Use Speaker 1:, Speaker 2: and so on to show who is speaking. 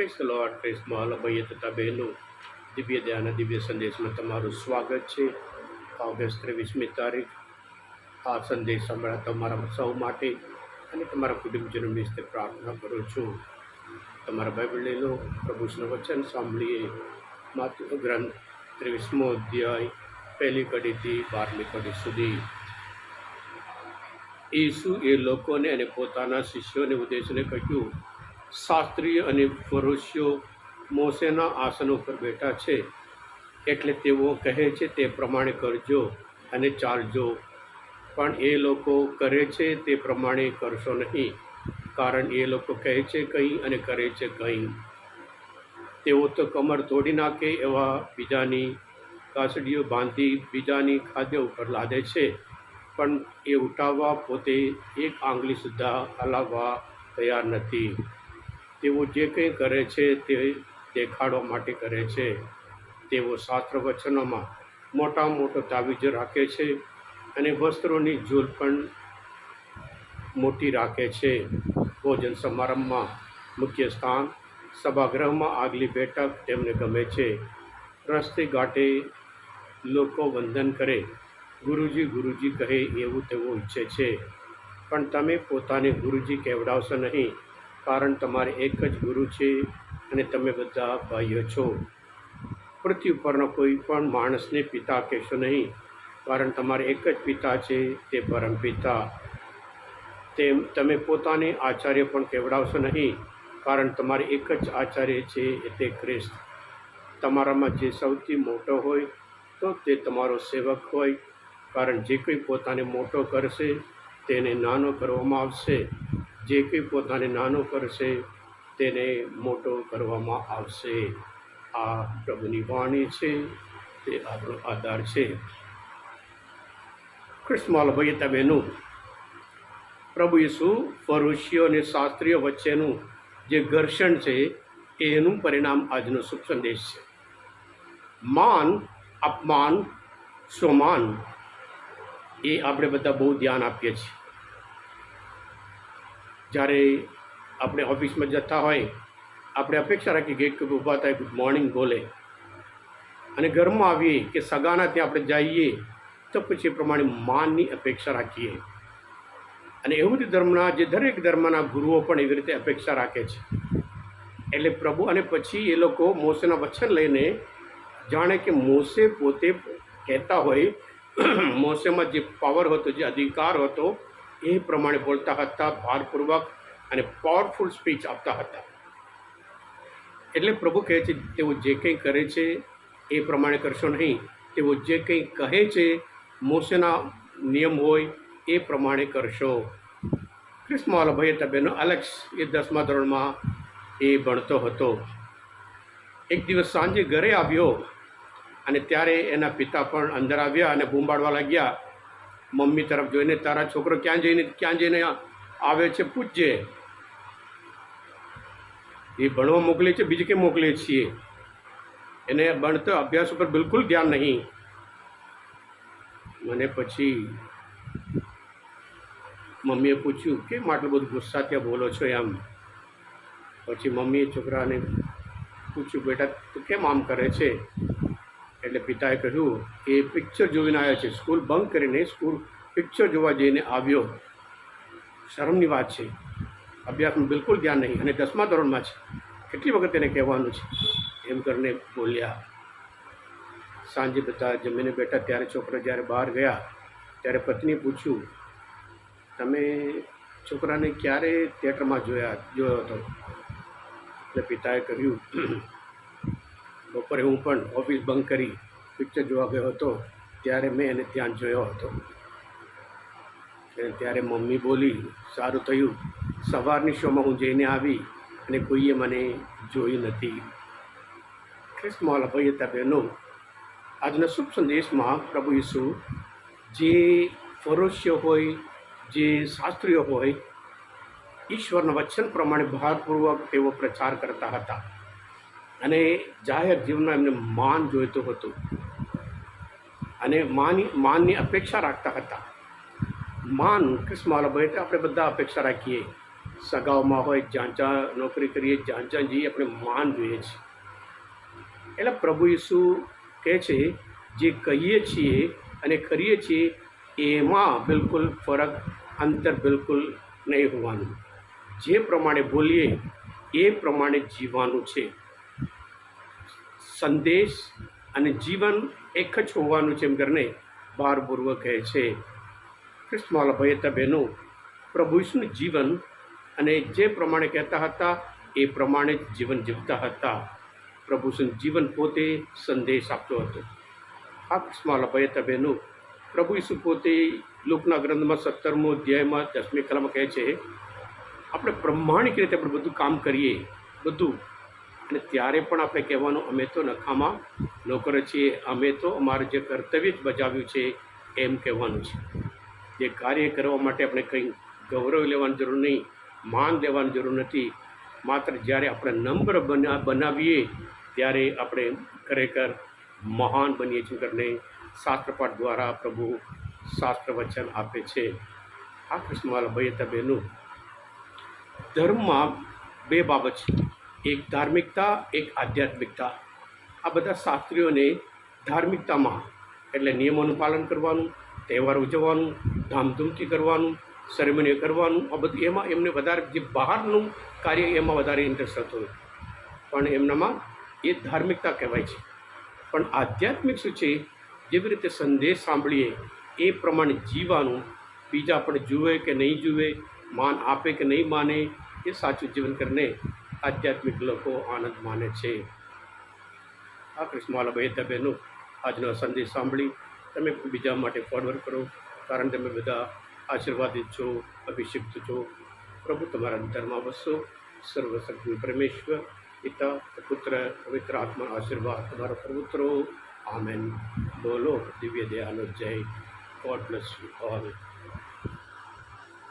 Speaker 1: Press lord પ્રેસમાં ભાઈએ તથા બહેનો દિવ્ય ધ્યાન દિવ્ય સંદેશમાં તમારું સ્વાગત છે ઓગસ્ટ ત્રેવીસમી તારીખ આ સંદેશ સંભળા તમારા સૌ માટે અને તમારા કુટુંબજનો વિશે પ્રાર્થના કરું છું તમારા બાઇબલ લઈ લો પ્રભુનું વચન સાંભળીએ માતૃ ગ્રંથ ત્રેવીસમો અધ્યાય પહેલી કડીથી બારમી કડી સુધી ઈસુ એ લોકોને અને પોતાના શિષ્યોને ઉદ્દેશને કહ્યું શાસ્ત્રીય અને ફરોશીઓ મોસેના આસનો ઉપર બેઠા છે. એટલે તેઓ કહે છે, તે પ્રમાણે કરજો અને ચાલજો. પણ એ લોકો કરે છે, તે પ્રમાણે કરશો નહીં. કારણ એ લોકો કહે છે, કંઈ અને કરે છે કંઈ. તેઓ તો કમર તોડી નાખે એવા બીજાની કાસડીઓ બાંધી બીજાની ખાદ્ય ઉપર લાદે છે. પણ એ ઉઠાવવા પોતે એક આંગળી સુદ્ધા હલાવવા તૈયાર નથી. તેઓ જે કંઈ કરે છે તે દેખાડવા માટે કરે છે. તેઓ શાસ્ત્ર વચનોમાં મોટા મોટો તાવીજ રાખે છે અને વસ્ત્રોની ઝૂલ પણ મોટી રાખે છે. ભોજન સમારંભમાં મુખ્ય સ્થાન સભાગૃહમાં આગલી બેઠક તેમને ગમે છે. રસ્તે ઘાટે લોકો વંદન કરે. ગુરુજી ગુરુજી કહે એવું તેઓ ઈચ્છે છે. પણ તમે પોતાને ગુરુજી કહેવડાવશો નહીં. કારણ તમારે એક જ ગુરુ છે અને તમે બધા ભાઈઓ છો. પૃથ્વી ઉપરના કોઈ પણ માણસને પિતા કહેશો નહીં, કારણ તમારે એક જ પિતા છે, તે પરમ પિતા. તેમ તમે પોતાને આચાર્ય પણ કહેવડાવશો નહીં, કારણ તમારે એક જ આચાર્ય છે તે ખ્રિસ્ત. તમારામાં જે સૌથી મોટો હોય, તો તે તમારો સેવક હોય, કારણ જે કોઈ પોતાને મોટો કરશે, તેને નાનો કરવામાં આવશે. જે કંઈ પોતાને નાનો કરશે તેને મોટો કરવામાં આવશે. આ પ્રભુની વાણી છે, તે આપણો આધાર છે. કૃષ્ણમાલ ભાઈ તમેનું પ્રભુ ઈસુ ફરુશીઓ અને શાસ્ત્રીઓ વચ્ચેનું જે ઘર્ષણ છે એનું પરિણામ આજનો શુભ સંદેશ છે. માન, અપમાન, સ્વમાન, એ આપણે બધા બહુ ધ્યાન આપીએ છીએ. જ્યારે આપણે ઓફિસમાં જતા હોય, આપણે અપેક્ષા રાખીએ ગેટ ઊભા થાય, ગુડ મોર્નિંગ બોલે. અને ઘરમાં આવીએ કે સગાના ત્યાં આપણે જઈએ, તો પછી એ પ્રમાણે માનની અપેક્ષા રાખીએ. અને એવું જ ધર્મના, જે દરેક ધર્મના ગુરુઓ પણ એવી રીતે અપેક્ષા રાખે છે. એટલે પ્રભુ અને પછી એ લોકો મોસેના વચન લઈને જાણે કે મોસે પોતે કહેતા હોય, મોસેમાં જે પાવર હતો, જે અધિકાર હતો એ પ્રમાણે બોલતા હતા, ભારપૂર્વક અને પાવરફુલ સ્પીચ આપતા હતા. એટલે પ્રભુ કહે છે, તેઓ જે કંઈ કરે છે એ પ્રમાણે કરશો નહીં. તેઓ જે કંઈ કહે છે મોસેના નિયમ હોય એ પ્રમાણે કરશો. ક્રિસ્માવાલા ભાઈ હતા બેનો એલેક્સ એ દસમા ધોરણમાં એ ભણતો હતો. એક દિવસ સાંજે ઘરે આવ્યો અને ત્યારે એના પિતા પણ અંદર આવ્યા અને બૂંબાડવા લાગ્યા. મમ્મી તરફ જોઈને તારા છોકરો ક્યાં જઈને ક્યાં જઈને આવે છે, પૂછજે. એ ભણવા મોકલે છે બીજે કે મોકલીએ છીએ? એને ભણતો અભ્યાસ ઉપર બિલકુલ ધ્યાન નહીં. મને પછી મમ્મીએ પૂછ્યું, કેમ આટલું બધું ગુસ્સા ત્યાં બોલો છો એમ. પછી મમ્મીએ છોકરાને પૂછ્યું, બેટા, તું કેમ આમ કરે છે? એટલે પિતાએ કહ્યું, એ પિક્ચર જોઈને આવ્યા છે. સ્કૂલ બંધ કરીને સ્કૂલ પિક્ચર જોવા જઈને આવ્યો. શરમની વાત છે. અભ્યાસનું બિલકુલ ધ્યાન નહીં. અને દસમા ધોરણમાં છે. કેટલી વખત એને કહેવાનું છે? એમ કરીને બોલ્યા. સાંજે બધા જમીને બેઠા. ત્યારે છોકરા જ્યારે બહાર ગયા, ત્યારે પત્ની પૂછ્યું, તમે છોકરાને ક્યારે થિયેટરમાં જોયા, જોયો હતો? એટલે પિતાએ કહ્યું બપોરે હું પણ ઓફિસ બંધ કરી પિક્ચર જોવા ગયો હતો. ત્યારે મેં એને ત્યાં જોયો હતો. અને ત્યારે મમ્મી બોલી, સારું થયું. સવારની શોમાં હું જઈને આવી અને કોઈએ મને જોઈ નથી. ખ્રિસ્મોલ હતા બહેનો, આજના શુભ સંદેશમાં પ્રભુ ઈસુ, જે ફરોશ્ય હોય, જે શાસ્ત્રીઓ હોય, ઈશ્વરના વચન પ્રમાણે ભારપૂર્વક તેઓ પ્રચાર કરતા હતા. અને જાહેર જીવનમાં એમને માન જોઈતું હતું. અને માની, માનની અપેક્ષા રાખતા હતા. માન ક્રિસ્માલ ભાઈ આપણે બધા અપેક્ષા રાખીએ. સગાઓમાં હોય, જ્યાં જ્યાં નોકરી કરીએ, જ્યાં જ્યાં જઈએ, આપણે માન જોઈએ છીએ. એટલે પ્રભુ ઈસુ કહે છે, જે કહીએ છીએ અને કરીએ છીએ, એમાં બિલકુલ ફરક, અંતર બિલકુલ નહીં હોવાનું. જે પ્રમાણે બોલીએ, એ પ્રમાણે જીવવાનું છે. સંદેશ અને જીવન એક જ હોવાનું છે એમ કરીને ભારપૂર્વક કહે છે. ભાઈ હતા બહેનો, પ્રભુ ઈસુનું જીવન અને જે પ્રમાણે કહેતા હતા, એ પ્રમાણે જ જીવન જીવતા હતા. પ્રભુ ઈસુનું જીવન પોતે સંદેશ આપતો હતો. આ કૃષ્ણવાલા ભાઈ હતા બહેનો, પ્રભુ ઈસુ પોતે લોકના ગ્રંથમાં સત્તરમો અધ્યાયમાં દસમી કલામાં કહે છે, આપણે પ્રમાણિક રીતે આપણે બધું કામ કરીએ, બધું અને ત્યારે પણ આપણે કહેવાનું, અમે તો નખામાં નોકર છીએ. અમે તો અમારું જે કર્તવ્ય જ બજાવ્યું છે, એમ કહેવાનું છે. જે કાર્ય કરવા માટે આપણે કંઈ ગૌરવ લેવાની જરૂર નહીં, માન લેવાની જરૂર નથી. માત્ર જ્યારે આપણે નમ્ર બના, બનાવીએ, ત્યારે આપણે ખરેખર મહાન બનીએ છીએ. કરીને શાસ્ત્રપાઠ દ્વારા પ્રભુ શાસ્ત્ર વચન આપે છે. આ કૃષ્ણવાલા ભાઈ તબેનું, ધર્મમાં બે બાબત છે. એક ધાર્મિકતા, એક આધ્યાત્મિકતા. આ બધા શાસ્ત્રીઓને ધાર્મિકતામાં એટલે નિયમોનું પાલન કરવાનું, તહેવાર ઉજવવાનું, ધામધૂમથી કરવાનું સેરેમની કરવાનું, આ બધું એમાં એમને વધારે જે બહારનું કાર્ય એમાં વધારે ઇન્ટરેસ્ટ હતો પણ એમનામાં એ ધાર્મિકતા કહેવાય છે. પણ આધ્યાત્મિક શું છે? જેવી રીતે સંદેશ સાંભળીએ, એ પ્રમાણે જીવવાનું, બીજા આપણે જુએ કે નહીં જુએ, માન આપે કે નહીં માને, એ સાચું જીવન કરીને આધ્યાત્મિક લોકો આનંદ માને છે. આ બહેતા બહેનો આજનો સંદેશ સાંભળી. તમે બીજા માટે ફોરવર્ડ કરો, કારણ તમે બધા આશીર્વાદિત છો, અભિષિક્ત છો. પ્રભુ તમારા અંતરમાં વસો. સર્વશક્તિ પરમેશ્વર, પિતા, પુત્ર, પવિત્ર આત્મા આશીર્વાદ તમારો પ્રભુત્રો આમેન. બોલો, દિવ્ય દયાનો જય. God bless you all